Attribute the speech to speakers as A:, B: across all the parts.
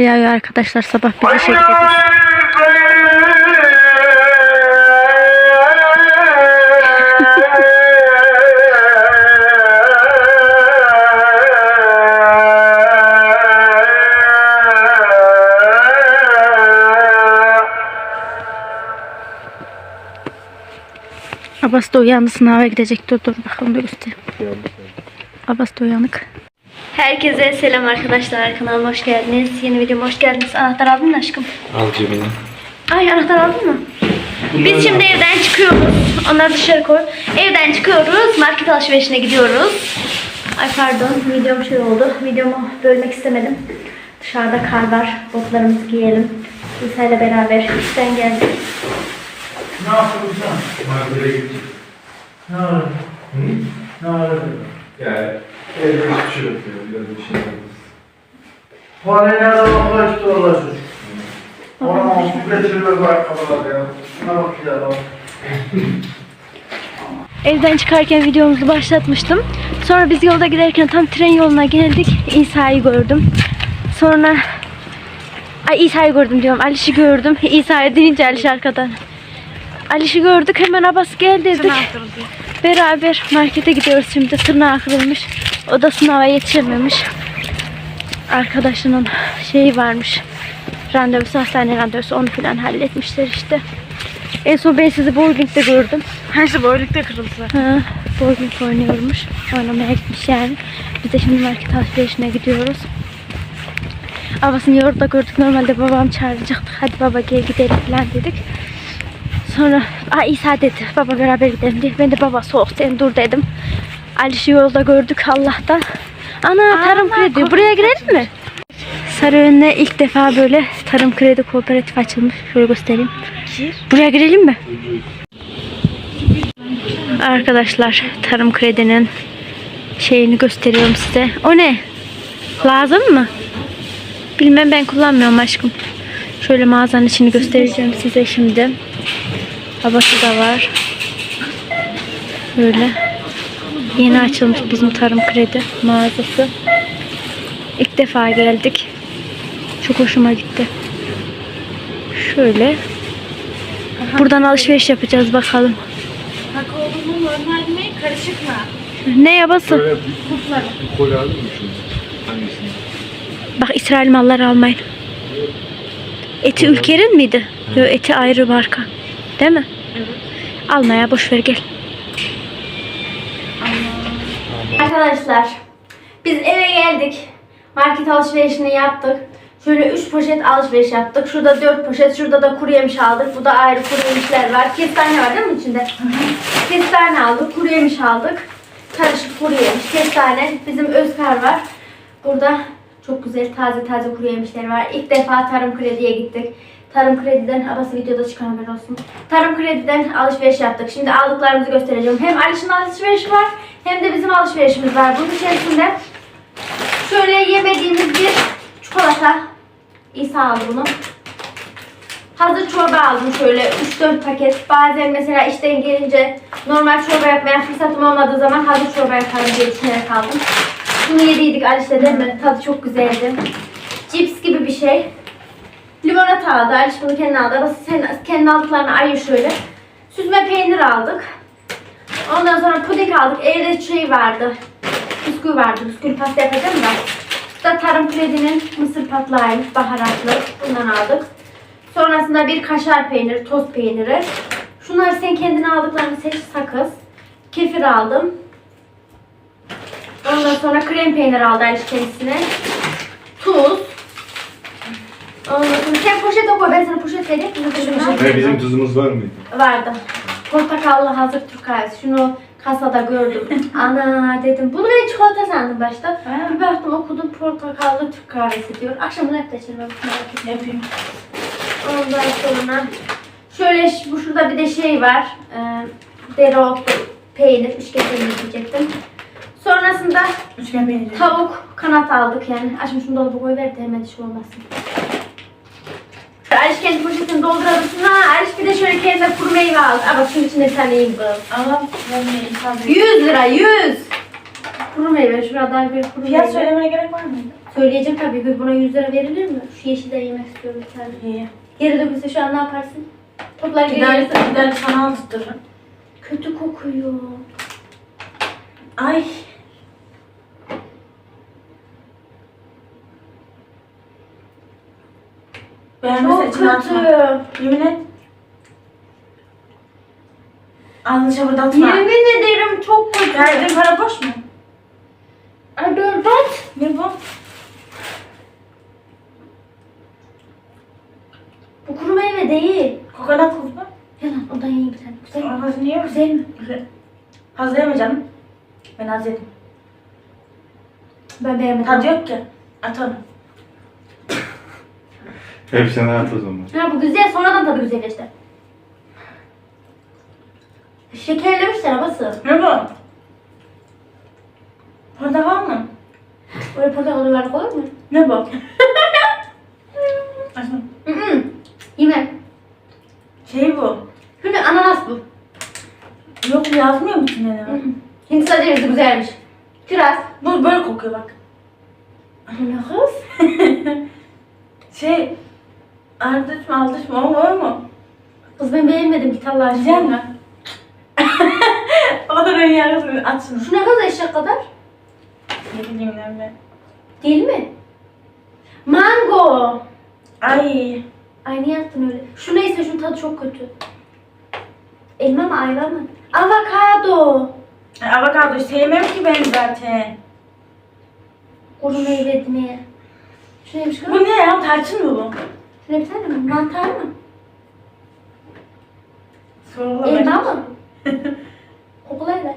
A: yağıyor arkadaşlar. Sabah biz
B: işe gideceğiz.
A: Abbas da uyandı sınava gidecek. Dur dur bakalım da göstereyim. Abbas da uyanık. Herkese selam arkadaşlar. Kanalıma hoş geldiniz. Yeni videoma hoş geldiniz. Anahtar aldın mı aşkım?
C: Al cebine.
A: Ay anahtar aldın mı? Biz şimdi evden çıkıyoruz. Onları dışarı koy. Evden çıkıyoruz. Market alışverişine gidiyoruz. Ay pardon. Videom şey oldu. Videomu bölmek istemedim. Dışarıda kar var. Botlarımızı giyelim. İsa ile beraber işten geldik.
D: Ne yapıyorsun? Markete gittik. Ne var? Ne var?
C: Yani
A: Evden çıkarken videomuzu başlatmıştım. Sonra biz yolda giderken tam tren yoluna geldik. İsa'yı gördüm. Sonra Ay İsa'yı gördüm diyorum. Aliş'i gördüm. İsa'yı deyince Aliş arkadan. Aliş'i gördük. Hemen Abbas gel dedik. Beraber markete gidiyoruz şimdi. Tırnağı kırılmış. O da sınava yetişememiş. Arkadaşının şeyi varmış. Randevusu, hastane randevusu. Onu falan halletmişler işte. En son ben sizi bowling'de gördüm.
E: Her boylukta kırıldı.
A: Ha, bowling oynuyormuş. Oynamaya gitmiş yani. Biz de şimdi market alışverişine gidiyoruz. Babasını yolda gördük. Normalde babam çağıracaktık. Hadi baba gel gidelim falan dedik. Sonra Aa, İsa dedi. Baba beraber gidelim diye. Ben de baba soğuk sen dur dedim. Aliş'i yolda gördük Allah'tan. Ana tarım kredi. Buraya girelim mi? Sarıönü'ne ilk defa böyle tarım kredi kooperatif açılmış. Şöyle göstereyim. Buraya girelim mi? Arkadaşlar tarım kredinin şeyini gösteriyorum size. O ne? Lazım mı? Bilmem ben kullanmıyorum aşkım. Şöyle mağazanın içini göstereceğim size şimdi. Havası da var. Böyle. Yeni açılmış bizim tarım kredi mağazası. İlk defa geldik. Çok hoşuma gitti. Şöyle. Buradan alışveriş yapacağız bakalım.
E: Kakaolu mu normal mi? Karışık mı?
A: Ne yabası?
C: Böyle bir, bir kolye aldın mı şunu? Hangisini?
A: Bak İsrail malları almayın. Eti ülkerin miydi? Yok eti ayrı marka. Değil mi?
E: Evet.
A: Alma ya boş ver gel. Arkadaşlar biz eve geldik. Market alışverişini yaptık. Şöyle 3 poşet alışveriş yaptık. Şurada 4 poşet, şurada da kuru yemiş aldık. Bu da ayrı kuru yemişler var. Kestane var değil mi içinde? Kestane aldık, kuru yemiş aldık. Karışık kuru yemiş, kestane. Bizim Özkar var. Burada çok güzel taze taze kuru yemişler var. İlk defa Tarım Kredi'ye gittik. Tarım Kredi'den, arası videoda çıkan haber olsun. Tarım Kredi'den alışveriş yaptık. Şimdi aldıklarımızı göstereceğim. Hem Aliş'in alışverişi var hem de bizim alışverişimiz var. Bunun içerisinde şöyle yemediğimiz bir çikolata. İsa aldı bunu. Hazır çorba aldım şöyle 3-4 paket. Bazen mesela işten gelince normal çorba yapmaya fırsatım olmadığı zaman hazır çorba yaparım diye düşünerek aldım. Bunu yediydik Aliş'le mi? Tadı çok güzeldi. Cips gibi bir şey. Limonata aldı. Aliş bunu kendi aldı. Ama sen kendi aldıklarını ayır şöyle. Süzme peynir aldık. Ondan sonra puding aldık. Evde şey vardı. Bisküvi vardı. Bisküvi pasta yapacağım da. Bu da Tarım Kredi'nin mısır patlağıymış. Baharatlı. Bundan aldık. Sonrasında bir kaşar peyniri, toz peyniri. Şunları sen kendine aldıklarını seç sakız. Kefir aldım. Ondan sonra krem peynir aldı Aliş kendisine. Tuz. Sonra sen poşete koy. Ben sana poşet vereyim. Bunu
C: Ne bizim tuzumuz var mıydı?
A: vardı. Portakallı hazır Türk kahvesi. Şunu Kasada gördüm. Ana dedim. Bunu ben çikolata sandım başta.
E: Ha.
A: Bir baktım okudum portakallı Türk kahvesi diyor. Akşamına hep de merak etme.
E: Yapayım.
A: Ondan sonra şöyle bu şurada bir de şey var. Ee, dereotlu peynir, üçgen peynir diyecektim. Sonrasında
E: Üçgen peyniri.
A: tavuk kanat aldık yani. Açmış şunu dolaba koyuver de hemen şey olmasın. Aliş kendi poşetini doldurabilirsin. Ha Aliş bir de şöyle kendine kuru meyve aldı. Aa bak şunun içinde sen iyi kız.
E: Allah vermeyi tabii.
A: 100 lira 100. Kuru meyve şuradan bir kuru
E: Fiyat
A: meyve.
E: söylemene gerek var mıydı?
A: Söyleyeceğim tabii ki buna 100 lira verilir mi? Şu yeşilden yemek istiyorum bir tane.
E: İyi.
A: Geri dökülse şu an ne yaparsın? Toplar geri
E: Gider, gider sana aldırırım.
A: Kötü kokuyor.
E: Ay. Beğenmezsen
A: Çok
E: içine atma.
A: kötü.
E: Yemin et. Ağzını çabırdatma.
A: Yemin ederim çok kötü.
E: Verdiğin para boş mu?
A: Berbat.
E: Ne bu?
A: Bu kuru meyve değil.
E: Kokonat kuzu.
A: Yalan ondan iyi bir tane. Güzel mi?
E: Ağzını niye
A: Güzel mi?
E: Güzel. Canım. Ben az yedim.
A: Ben beğenmedim.
E: Tadı yok ki. At onu.
C: Hepsini at o zaman.
A: Ha bu güzel sonradan tadı güzelleşti. Şekerlemişler havası.
E: Ne bu? Portakal mı?
A: Böyle portakal yuvarlak olur mu?
E: Ne bu? Açma.
A: Hı hı. Yine.
E: Şey bu.
A: Şimdi ananas bu.
E: Yok yazmıyor mu içinde ne
A: Hı
E: var?
A: hı. Hindistan cevizi güzelmiş. Kiraz.
E: Bu böyle kokuyor bak.
A: Bu ne kız?
E: Şey. Ardıç mı aldıç mı o mu?
A: Kız ben beğenmedim git Allah aşkına.
E: mi? o kadar ön yargısı. Aç şunu.
A: Şu ne kadar eşek kadar?
E: Ne bileyim lan ben.
A: Değil mi? Mango.
E: Ay.
A: Ay niye yaptın öyle? Şu neyse şunun tadı çok kötü. Elma mı ayva mı? Avokado.
E: Ay, Avokado sevmem ki ben zaten.
A: Kuru meyve ne? Şu neymiş kız?
E: Bu ne ya? Tarçın mı bu?
A: Ne tane mi? Mantar mı?
E: Sorgula
A: Elma mı? Kokulayla.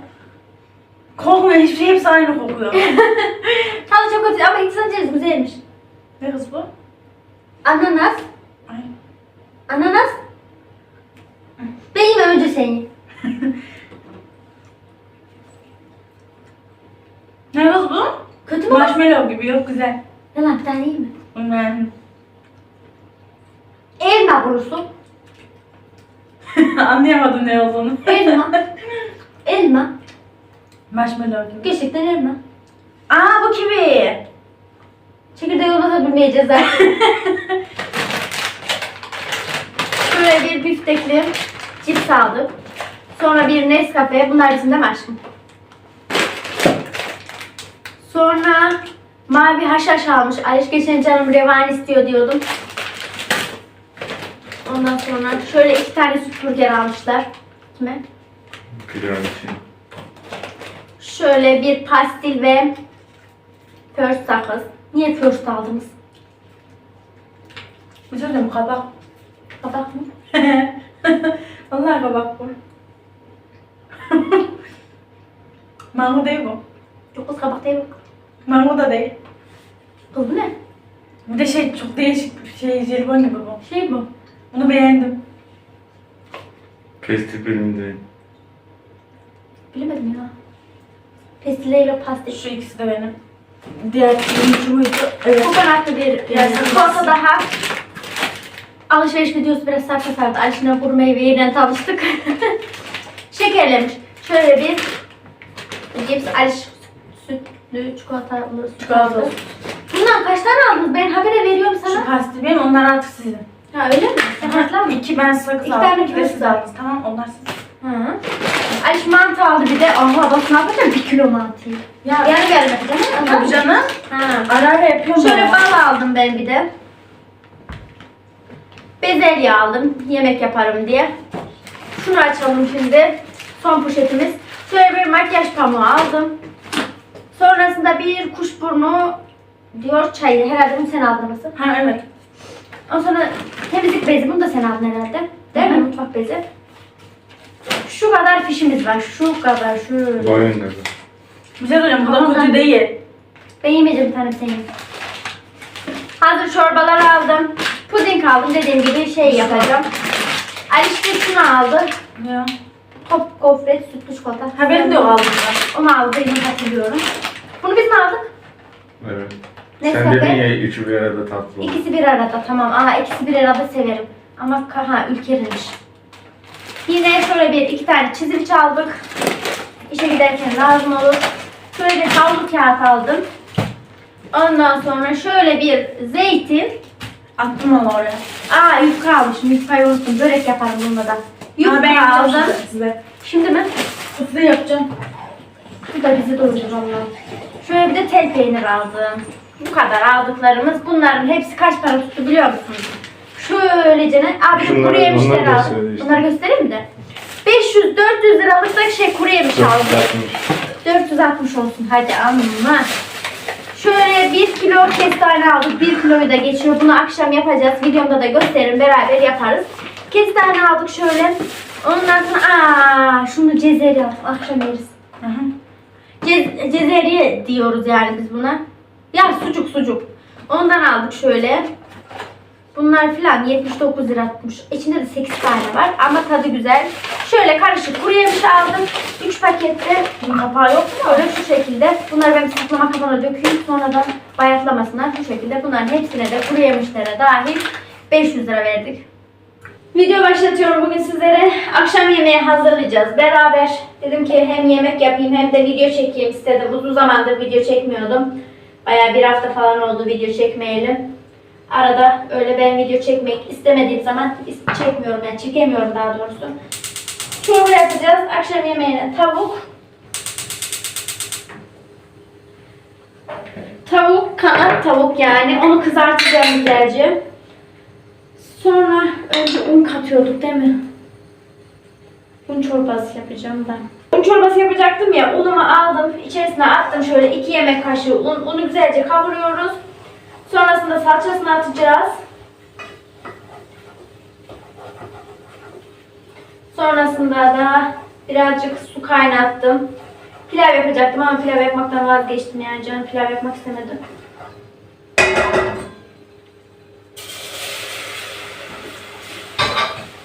E: Kokmuyor hiçbir şey hepsi aynı kokuyor.
A: Tadı çok kötü ama Hindistan cevizi güzelmiş.
E: ne kız bu?
A: Ananas.
E: Ay.
A: Ananas. Ben yemem önce sen ye.
E: Ne kız bu?
A: Kötü mü?
E: Marshmallow gibi yok güzel.
A: Yalan bir tane yiyeyim mi?
E: Ben
A: Elma kurusu.
E: anlayamadım ne olduğunu.
A: Elma. elma.
E: Marshmallow gibi.
A: Gerçekten elma.
E: Aa bu kivi.
A: Çekirdeği olmasa bilmeyeceğiz artık. Şöyle bir biftekli cips aldık. Sonra bir Nescafe. Bunlar bizim de mi aşkım? Sonra mavi haşhaş almış. Ayş geçen canım revan istiyor diyordum. Ondan sonra şöyle iki tane süt burger almışlar. Kime?
C: İçin.
A: Şöyle bir pastil ve first sakız. Niye first aldınız?
E: Şey söyleyeyim kabak.
A: Kabak mı?
E: Vallahi kabak bu. Mango değil bu.
A: Yok kız kabak değil bu.
E: Mango da değil.
A: Kız bu ne?
E: Bir de şey çok değişik bir şey jelibon gibi bu.
A: Şey bu.
E: Bunu beğendim.
C: Pestil bilimde.
A: Bilemedim ya. Pestileyle pastil.
E: Şu ikisi de benim. Diğer turuncu muydu? Evet.
A: Kokonatlı bir
E: Biraz
A: yani
E: sakız.
A: çikolata daha. Alışveriş videosu biraz sarpa sardı. Ayşin'e kuru meyveyle tanıştık. Şekerlemiş. Şöyle bir cips Aliş sütlü
E: Çikolata.
A: aldı. Bundan kaç tane aldınız? Ben habere veriyorum
E: Şu
A: sana.
E: pastil benim onlar artık sizin.
A: Ha öyle mi? Sen hatırlar mı?
E: İki ben sakız
A: İki
E: aldım.
A: tane kiraz
E: siz
A: aldım.
E: aldınız. Tamam onlar sizin.
A: Hı. Aliş mantı aldı bir de. Aha bak ne yapacağım? Bir kilo mantıyı.
E: Ya
A: Yarı yarı yapacağım.
E: tabii canım.
A: Ha.
E: Ara ara yapıyorum
A: Şöyle
E: ben.
A: bal aldım ben bir de. Bezelye aldım yemek yaparım diye. Şunu açalım şimdi. Son poşetimiz. Şöyle bir makyaj pamuğu aldım. Sonrasında bir kuşburnu diyor çayı. Herhalde bunu sen aldın nasıl?
E: Ha evet.
A: Ondan sonra temizlik bezi. Bunu da sen aldın herhalde. Değil
E: Hı
A: mi? Mutfak bezi. şu kadar fişimiz var. Şu kadar şöyle.
C: Boyun dedi.
E: Bir şey söyleyeceğim. Bu da
A: Tamam,
E: kötü
A: ben-
E: değil.
A: Ben yemeyeceğim bir tane senin. Hazır çorbalar aldım. Puding aldım. Dediğim gibi şey yapacağım. Ali işte şunu aldı.
E: Ya.
A: Top gofret, sütlü çikolata.
E: Ha benim de o aldım ben.
A: Onu aldı. Yine hatırlıyorum. Bunu biz mi aldık?
C: Evet.
A: Nescafe.
C: Sen dedin ya üçü bir arada tatlı olur.
A: İkisi bir arada tamam. Aa ikisi bir arada severim. Ama ha ülkerinmiş. Yine şöyle bir iki tane çizim aldık. İşe giderken lazım olur. Şöyle bir havlu kağıt aldım. Ondan sonra şöyle bir zeytin.
E: Attım onu oraya.
A: Aa yufka almışım. Yufkayı unuttum. Börek yaparım bununla da. Yufka
E: ben
A: aldım.
E: size-.
A: Şimdi mi?
E: Size yapacağım.
A: Bu da bizi doyurur Allah. Şöyle bir de tel peynir aldım. Bu kadar aldıklarımız. Bunların hepsi kaç para tuttu biliyor musunuz? Şöylece ne? Abi
C: Şunları-
A: kuru yemişler
C: bunları
A: aldım.
C: göster işte.
A: Bunları göstereyim mi de? 500-400 liralık da şey kuru yemiş aldım.
C: 460.
A: 460 olsun hadi amma. Şöyle 1 kilo kestane aldık. 1 kiloyu da geçiyor. Bunu akşam yapacağız. Videomda da gösteririm. Beraber yaparız. Kestane aldık şöyle. Ondan sonra aa şunu cezeri al. Akşam yeriz. Cez, cezeri diyoruz yani biz buna. Ya sucuk sucuk. Ondan aldık şöyle. Bunlar filan 79 lira tutmuş. İçinde de 8 tane var ama tadı güzel. Şöyle karışık kuru yemiş aldım. 3 pakette.
E: Bunun kapağı yok mu?
A: Böyle şu şekilde. Bunları ben saklama kabına dökeyim. Sonradan bayatlamasınlar. Şu şekilde bunların hepsine de kuru yemişlere dahil 500 lira verdik. Video başlatıyorum bugün sizlere. Akşam yemeği hazırlayacağız beraber. Dedim ki hem yemek yapayım hem de video çekeyim istedim. Uzun zamandır video çekmiyordum. Bayağı bir hafta falan oldu video çekmeyeli. Arada öyle ben video çekmek istemediğim zaman çekmiyorum yani çekemiyorum daha doğrusu. Çorba yapacağız. Akşam yemeğine tavuk, Tavuk, kanat tavuk yani. Onu kızartacağım güzelce. Sonra önce un katıyorduk değil mi? Un çorbası yapacağım ben. Un çorbası yapacaktım ya. Unumu aldım. içerisine attım şöyle iki yemek kaşığı un. Unu güzelce kavuruyoruz. Sonrasında salçasını atacağız. Sonrasında da birazcık su kaynattım. Pilav yapacaktım ama pilav yapmaktan vazgeçtim yani canım pilav yapmak istemedim.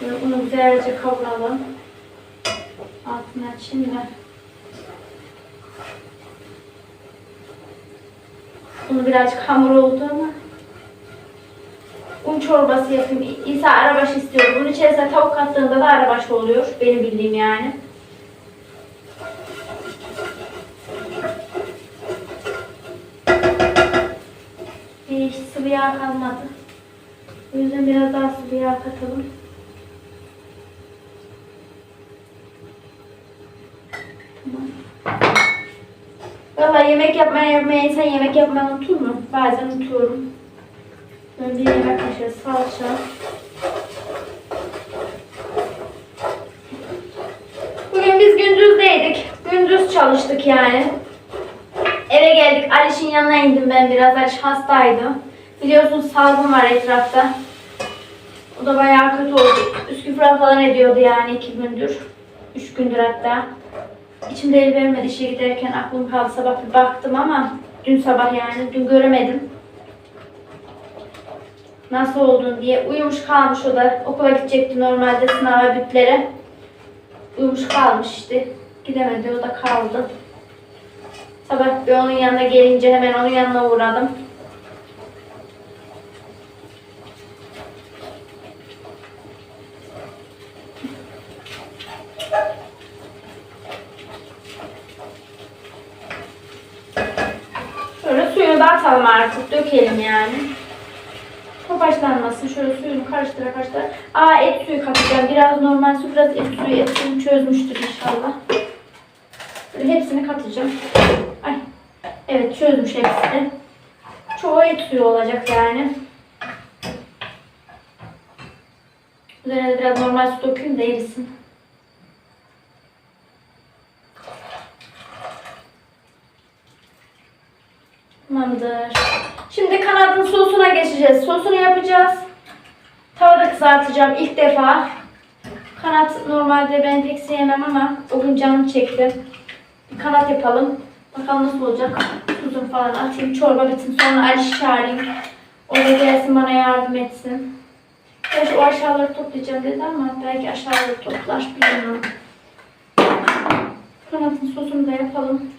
A: Böyle unu güzelce kavuralım. Altını açayım da. Unu birazcık hamur oldu ama. Un çorbası yapayım. İsa arabaşı istiyor. Bunun içerisine tavuk kattığında da arabaşı oluyor. Benim bildiğim yani. Hiç sıvı yağ kalmadı. O yüzden biraz daha sıvı yağ katalım. Valla yemek yapmaya yapmaya insan yemek yapmayı unutur mu? Bazen unutuyorum. Bir yemek kaşığı salça. Bugün biz gündüzdeydik. Gündüz çalıştık yani. Eve geldik. Aliş'in yanına indim ben biraz. Aliş hastaydı. Biliyorsunuz salgın var etrafta. O da bayağı kötü oldu. Üsküfra falan ediyordu yani iki gündür. Üç gündür hatta. İçimde el vermedi işe giderken aklım kaldı sabah bir baktım ama dün sabah yani dün göremedim. Nasıl oldun diye uyumuş kalmış o da okula gidecekti normalde sınava bütlere. Uyumuş kalmış işte. Gidemedi o da kaldı. Sabah bir onun yanına gelince hemen onun yanına uğradım. Şöyle suyunu da atalım artık. Dökelim yani. Topaçlanmasın. Şöyle suyunu karıştıra karıştıra. Aa et suyu katacağım. Biraz normal su, biraz et suyu. Et suyunu çözmüştür inşallah. Böyle hepsini katacağım. Ay. Evet çözmüş hepsini. Çoğu et suyu olacak yani. Üzerine biraz normal su dökeyim de erisin. Tamamdır. Şimdi kanadın sosuna geçeceğiz. Sosunu yapacağız. Tavada kızartacağım ilk defa. Kanat normalde ben pek sevmem ama o gün canım çekti. Bir kanat yapalım. Bakalım nasıl olacak. Tuzunu falan atayım. Çorba bitsin. Sonra Ali çağırayım. O da gelsin bana yardım etsin. Gerçi o aşağıları toplayacağım dedi ama belki aşağıları toplar. Bilmiyorum. Kanatın sosunu da yapalım.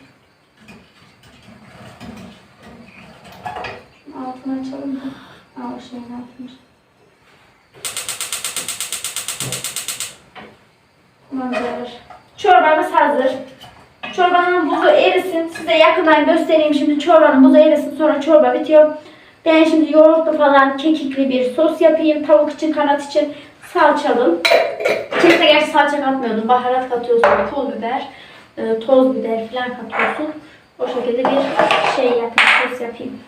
A: Altını açalım da. Aa, o şeyin altını. Tamamdır. Çorbamız hazır. Çorbanın buzu erisin. Size yakından göstereyim şimdi çorbanın buzu erisin. Sonra çorba bitiyor. Ben şimdi yoğurtlu falan kekikli bir sos yapayım. Tavuk için, kanat için salçalı. İçerisine gerçi salça katmıyordum. Baharat katıyorsun, pul biber, e, toz biber falan katıyorsun. O şekilde bir şey yapayım, sos yapayım.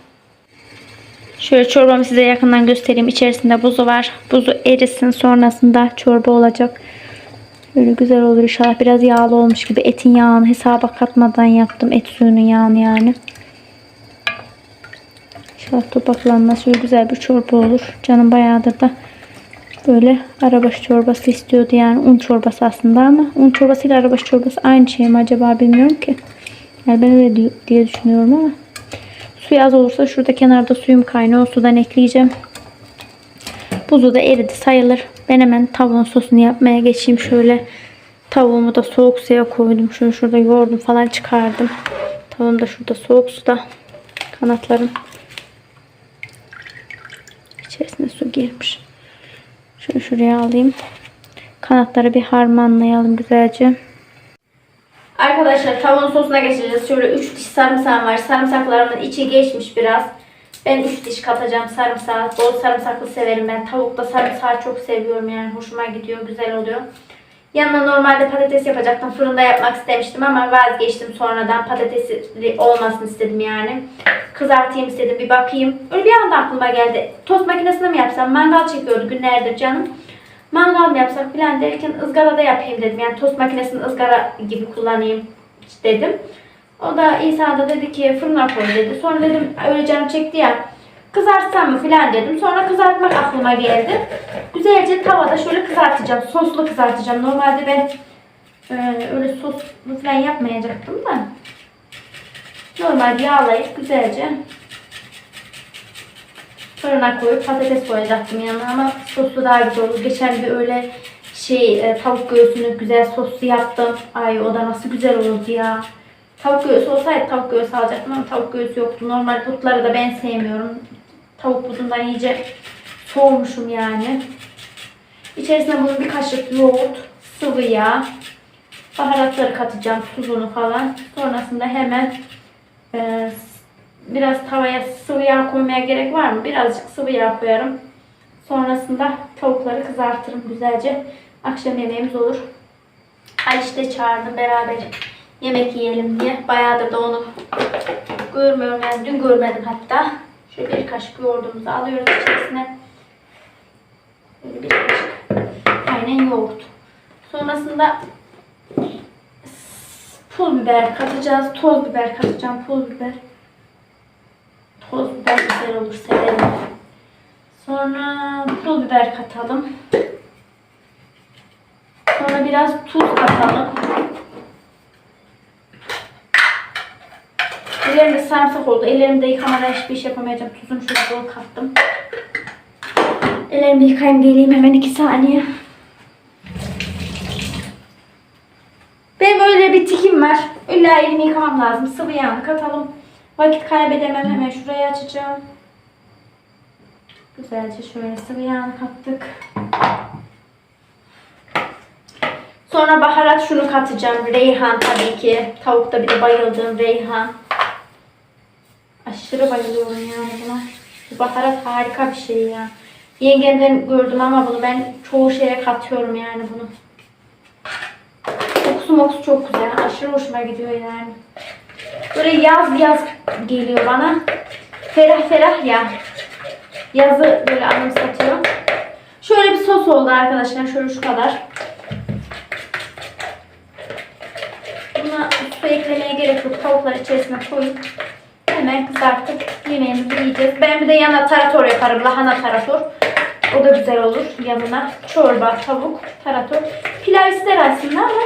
A: Şöyle çorbamı size yakından göstereyim. İçerisinde buzu var. Buzu erisin. Sonrasında çorba olacak. Böyle güzel olur inşallah. Biraz yağlı olmuş gibi. Etin yağını hesaba katmadan yaptım. Et suyunun yağını yani. İnşallah topaklanmaz. Şöyle güzel bir çorba olur. Canım bayağıdır da böyle arabaşı çorbası istiyordu yani. Un çorbası aslında ama un çorbası ile arabaşı çorbası aynı şey mi acaba bilmiyorum ki. Yani ben öyle di- diye düşünüyorum ama. Suyu az olursa şurada kenarda suyum kaynıyor. Sudan ekleyeceğim. Buzu da eridi sayılır. Ben hemen tavuğun sosunu yapmaya geçeyim. Şöyle tavuğumu da soğuk suya koydum. Şunu şurada yoğurdum falan çıkardım. Tavuğum da şurada soğuk suda. Kanatlarım. İçerisine su girmiş. Şunu şuraya alayım. Kanatları bir harmanlayalım güzelce. Arkadaşlar tavuğun sosuna geçeceğiz. Şöyle 3 diş sarımsağım var. Sarımsaklarımın içi geçmiş biraz. Ben 3 diş katacağım sarımsağı. Bol sarımsaklı severim ben. Tavukta sarımsağı çok seviyorum yani. Hoşuma gidiyor. Güzel oluyor. Yanına normalde patates yapacaktım. Fırında yapmak istemiştim ama vazgeçtim sonradan. Patatesli olmasını istedim yani. Kızartayım istedim. Bir bakayım. Öyle bir anda aklıma geldi. Tost makinesinde mi yapsam? Mangal çekiyordu günlerdir canım. Mangal mı yapsak falan derken ızgarada yapayım dedim. Yani tost makinesini ızgara gibi kullanayım dedim. O da İsa da dedi ki fırına koy dedi. Sonra dedim öyle canım çekti ya. Kızartsam mı falan dedim. Sonra kızartmak aklıma geldi. Güzelce tavada şöyle kızartacağım. Soslu kızartacağım. Normalde ben e, öyle soslu falan yapmayacaktım da. Normal yağlayıp güzelce fırına koyup patates koyacaktım yanına ama soslu daha güzel olur. Geçen bir öyle şey e, tavuk göğsünü güzel soslu yaptım. Ay o da nasıl güzel olurdu ya. Tavuk göğsü olsaydı tavuk göğsü alacaktım ama tavuk göğsü yoktu. Normal butları da ben sevmiyorum. Tavuk butundan iyice soğumuşum yani. İçerisine bunun bir kaşık yoğurt, sıvı yağ, baharatları katacağım, tuzunu falan. Sonrasında hemen e, biraz tavaya sıvı yağ koymaya gerek var mı? Birazcık sıvı yağ koyarım. Sonrasında tavukları kızartırım güzelce. Akşam yemeğimiz olur. Ay işte çağırdım beraber yemek yiyelim diye. Bayağıdır da onu görmüyorum yani dün görmedim hatta. Şöyle bir kaşık yoğurdumuzu alıyoruz içerisine. Böyle bir kaşık. Aynen yoğurt. Sonrasında pul biber katacağız. Toz biber katacağım. Pul biber. Toz biber güzel olur severim. Sonra pul biber katalım. Sonra biraz tuz katalım. Ellerimde sarımsak oldu. Ellerimde yıkamadan hiçbir iş yapamayacağım. Tuzunu şöyle bol kattım. Ellerimi yıkayayım geleyim hemen iki saniye. Benim öyle bir tikim var. İlla elimi yıkamam lazım. Sıvı yağını katalım. Vakit kaybedemem. Hemen şurayı açacağım. Güzelce şöyle sıvı yağını kattık. Sonra baharat şunu katacağım. Reyhan tabii ki. Tavukta bir de bayıldığım reyhan. Aşırı bayılıyorum yani buna. Bu baharat harika bir şey ya. Yengemden gördüm ama bunu ben çoğu şeye katıyorum yani bunu. Kokusu mokusu çok güzel. Aşırı hoşuma gidiyor yani. Böyle yaz yaz geliyor bana. Ferah ferah ya. Yazı böyle anımsatıyor. Şöyle bir sos oldu arkadaşlar. Şöyle şu kadar. Buna su eklemeye gerek yok. Tavukları içerisine koyup hemen kızartıp yemeğimizi yiyeceğiz. Ben bir de yana tarator yaparım. Lahana tarator. O da güzel olur yanına. Çorba, tavuk, tarator. Pilav ister aslında ama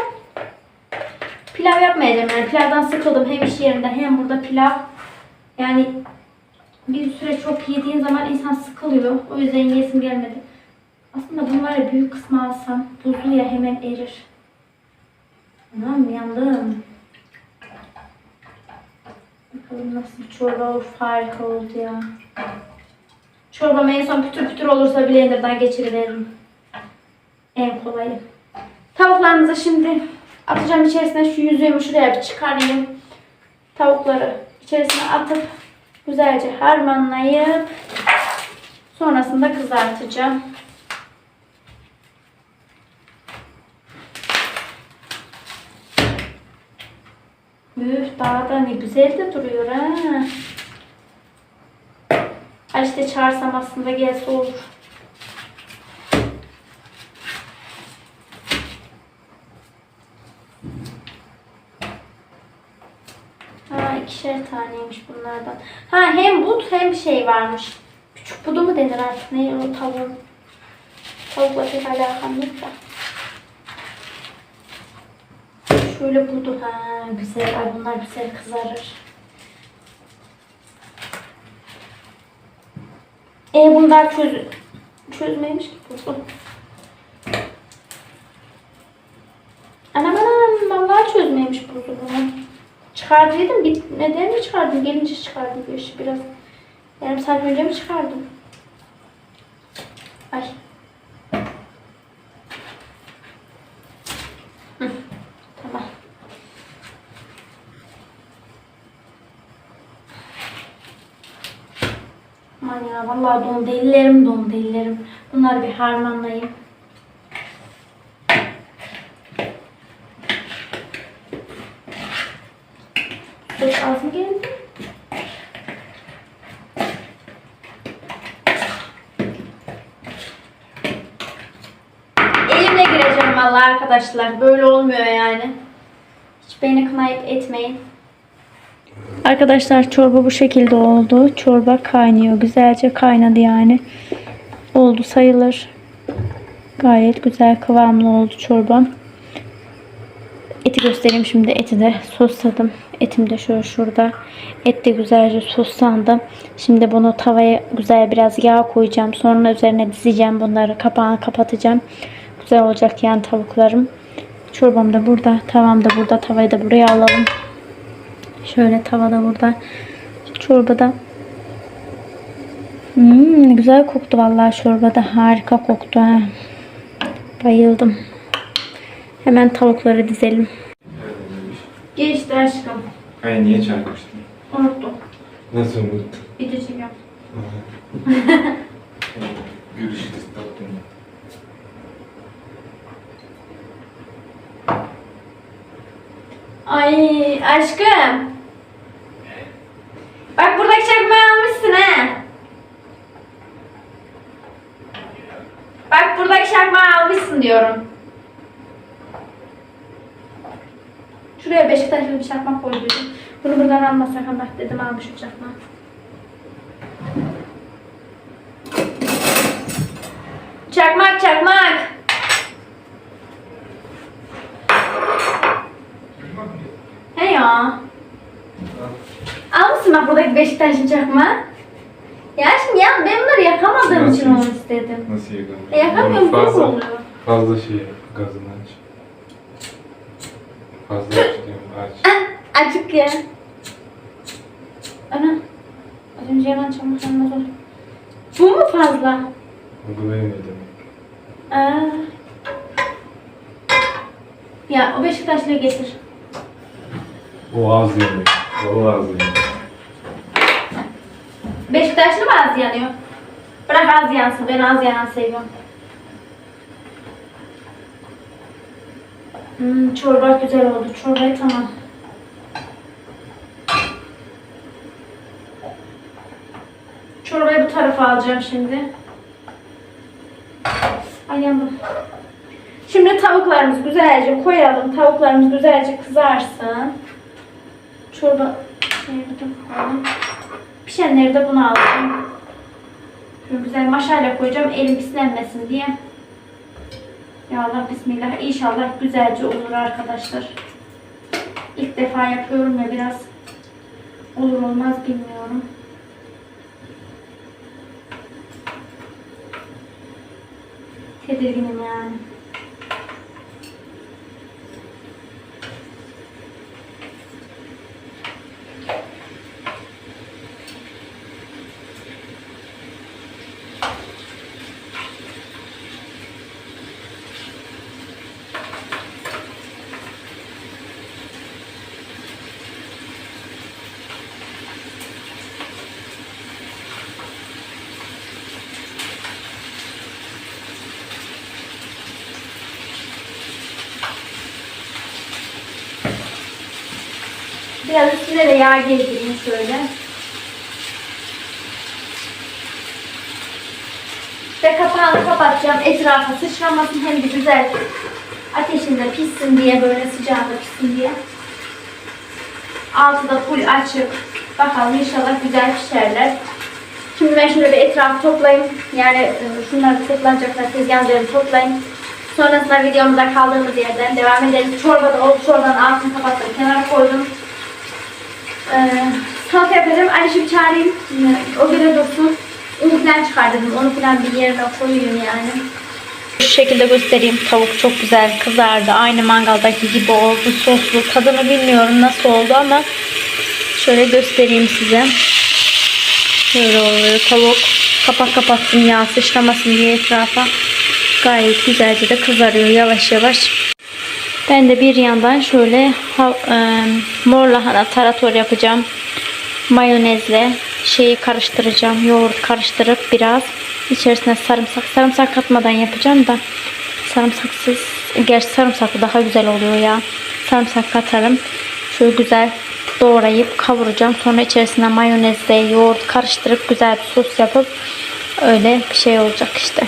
A: pilav yapmayacağım yani. Pilavdan sıkıldım hem iş yerinde hem burada pilav. Yani bir süre çok yediğin zaman insan sıkılıyor. O yüzden yiyesim gelmedi. Aslında bunları büyük kısmı alsam buzlu ya hemen erir. Anam yandım. Bakalım nasıl bir çorba olur. Harika oldu ya. Çorbam en son pütür pütür olursa blenderdan geçiriveririm. En kolayı. Tavuklarımızı şimdi atacağım içerisine şu yüzüğümü şuraya bir çıkarayım. Tavukları içerisine atıp güzelce harmanlayıp sonrasında kızartacağım. Üf daha da ne güzel de duruyor ha. İşte çağırsam aslında gelse olur. Ha ikişer taneymiş bunlardan. Ha hem but hem şey varmış. Küçük budu mu denir artık ne o tavuğun. Tavukla pek alakam yok da. Şöyle budu ha güzel. Ay bunlar güzel kızarır. E bunlar çöz çözmemiş ki buzu. Anam anam vallahi çözmemiş buzu bunu. Çıkardıydım bitmeden mi çıkardım? Gelince çıkardım bu işi biraz. Yarım saat önce mi çıkardım? Ay. Hı, tamam. Aman ya vallahi dondu ellerim dondu ellerim. Bunları bir harmanlayayım. Ses az mı geldi? Elimle gireceğim vallahi arkadaşlar. Böyle olmuyor yani. Hiç beni kınayıp etmeyin. Arkadaşlar çorba bu şekilde oldu. Çorba kaynıyor. Güzelce kaynadı yani. Oldu sayılır. Gayet güzel kıvamlı oldu çorbam. Eti göstereyim şimdi. Eti de sosladım. Etim de şöyle şurada. Et de güzelce soslandı. Şimdi bunu tavaya güzel biraz yağ koyacağım. Sonra üzerine dizeceğim bunları. Kapağını kapatacağım. Güzel olacak yani tavuklarım. Çorbam da burada. Tavam da burada. Tavayı da buraya alalım. Şöyle tavada burada. Çorbada. Hmm, güzel koktu vallahi çorbada. Harika koktu ha. Bayıldım. Hemen tavukları dizelim. Geçti aşkım.
C: Ay niye çarpmıştın?
A: Unuttum.
C: Nasıl unuttun?
A: Video çekiyorum.
C: Görüşürüz tatlım.
A: Ay aşkım. Bak buradaki çakmağı almışsın ha. Bak buradaki çakmağı almışsın diyorum. Şuraya Beşiktaşlı bir çakmak koyduydum. Bunu buradan almasak Allah dedim almış o çakmağı. Çakmak çakmak. He ya. Almışsın bak buradaki Beşiktaşlı çakmağı. Ya şimdi ya ben bunları yakamadığım için onu
C: Nasıl?
A: istedim.
C: Nasıl yakaladın?
A: E yakamıyorum
C: Fazla-
A: fazla oluyor.
C: Fazla şey gazını aç. Fazla aç aç.
A: Açık ya. Ana. Az önce yalan çabuk anladı. Bu mu fazla?
C: Uygulayın ne demek?
A: Aa. Ya o Beşiktaşlı'yı getir.
C: O az yemek. O az yemek.
A: Beşiktaşlı mı az yanıyor? Bırak az yansın. Ben az yanan seviyorum. Hmm, çorba güzel oldu. Çorbayı tamam. Çorbayı bu tarafa alacağım şimdi. Ay yandım. Şimdi tavuklarımızı güzelce koyalım. Tavuklarımız güzelce kızarsın. Çorba. Pişenleri de alacağım. Şöyle güzel maşayla koyacağım elim pislenmesin diye. Ya Allah bismillah inşallah güzelce olur arkadaşlar. İlk defa yapıyorum ya biraz olur olmaz bilmiyorum. Tedirginim yani. Biraz üstüne de yağ gezdireyim şöyle. Ve kapağını kapatacağım. Etrafa sıçramasın hem de güzel ateşinde pişsin diye böyle sıcağında pişsin diye. Altı da full açık. Bakalım inşallah güzel pişerler. Şimdi ben şöyle bir etrafı toplayayım. Yani e, şunlar da toplanacaklar. Tezgahın toplayayım. Sonrasında videomuza kaldığımız yerden devam ederiz. Çorba da oldu. Çorbanın altını kapattım. Kenara koydum. Ee, salata yapacağım. Ayşe bir çağırayım. O bile dursun. Unu falan çıkardım. Onu falan bir yerine koyayım yani.
E: Şu şekilde göstereyim. Tavuk çok güzel kızardı. Aynı mangaldaki gibi oldu. Soslu. Tadını bilmiyorum nasıl oldu ama şöyle göstereyim size. Böyle oluyor tavuk. Kapak kapattım yağ sıçramasın diye etrafa. Gayet güzelce de kızarıyor yavaş yavaş. Ben de bir yandan şöyle e, mor lahana tarator yapacağım. Mayonezle şeyi karıştıracağım. Yoğurt karıştırıp biraz içerisine sarımsak. Sarımsak katmadan yapacağım da sarımsaksız. Gerçi sarımsaklı daha güzel oluyor ya. Sarımsak katarım. Şöyle güzel doğrayıp kavuracağım. Sonra içerisine mayonezle yoğurt karıştırıp güzel bir sos yapıp öyle bir şey olacak işte.